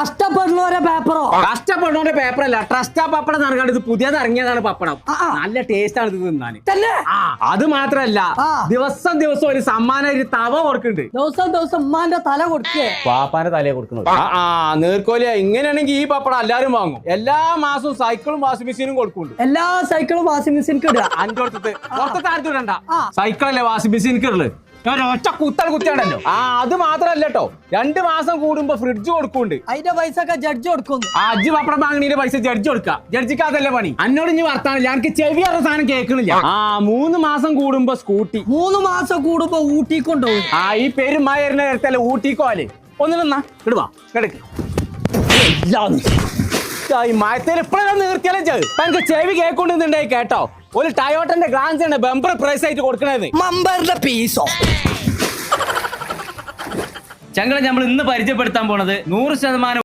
കഷ്ടപ്പെടുന്നവരെ പേപ്പറോ? കഷ്ടപ്പെടുന്നവരെ paper trust ആ പപ്പടം നടക്കാണ്ട് ഇത് പുതിയത് ഇറങ്ങിയതാണ് പപ്പടം. നല്ല ടേസ്റ്റ് ആണ് ഇത് തിന്നാൻ തന്നെ? അത് മാത്രല്ല. ദിവസം ദിവസം ഒരു സമ്മാനം ഒരു തവ കൊടുക്കുന്നുണ്ട്. ദിവസം ദിവസം ഉമ്മാന്റെ തല കൊടുക്കേ. പാപ്പാന്റെ തലയെ കൊടുക്കുന്നത് ആ നീർക്കോലിയ ഇങ്ങനെയാണെങ്കിൽ ഈ പപ്പടം എല്ലാരും വാങ്ങും. എല്ലാ മാസവും സൈക്കിളും വാഷിംഗ് മെഷീനും കൊടുക്കുന്നുണ്ട്. എല്ലാ സൈക്കിളും വാഷിംഗ് മെഷീൻ കിട്ടുക അഞ്ചു കൊടുത്തിട്ട്. പുറത്തെ ആ. സൈക്കിളല്ലേ വാഷിംഗ് മെഷീനിക്ക് ഉള്ളത് ഒറ്റ കുത്തൽ കുത്തിയാണല്ലോ. ആ അത് മാത്രല്ല കേട്ടോ രണ്ട് മാസം കൂടുമ്പോ ഫ്രിഡ്ജ് കൊടുക്കുന്നുണ്ട്. അതിന്റെ പൈസ ഒക്കെ ജഡ്ജ് കൊടുക്കും ആ പപ്പട വാങ്ങണീന്റെ പൈസ ജഡ്ജി കൊടുക്കുക ജഡ്ജിക്ക് അതല്ലേ പണി? എന്നോട് ഇനി വർത്താനില്ല എനിക്ക് ചെവി അറിയ സാധനം കേൾക്കണില്ല. ആ മൂന്ന് മാസം കൂടുമ്പോ സ്കൂട്ടി. മൂന്ന് മാസം കൂടുമ്പോ ഊട്ടിക്കൊണ്ടോ ആ ഈ പെരുമായ മായറിന്റെ നേരത്തല്ലേ ഊട്ടിക്കോലെ? ഒന്ന് നിന്നാ ഇടുവാ കിടക്ക് ഈ മയത്തിൽ ഇപ്പോഴും നിർത്തിയാലും ചെയ്ത് തനിക്ക് ചെവി കേൾക്കൊണ്ടിരുന്നുണ്ടായി കേട്ടോ. ഒരു ടയോട്ടന്റെ ഗ്ലാൻസ് ആണ് ബമ്പർ പ്രൈസ് ആയിട്ട് കൊടുക്കണത്. മമ്പറിന്റെ പീസോ ചങ്ങളെ നമ്മൾ ഇന്ന് പരിചയപ്പെടുത്താൻ പോണത് നൂറ് ശതമാനം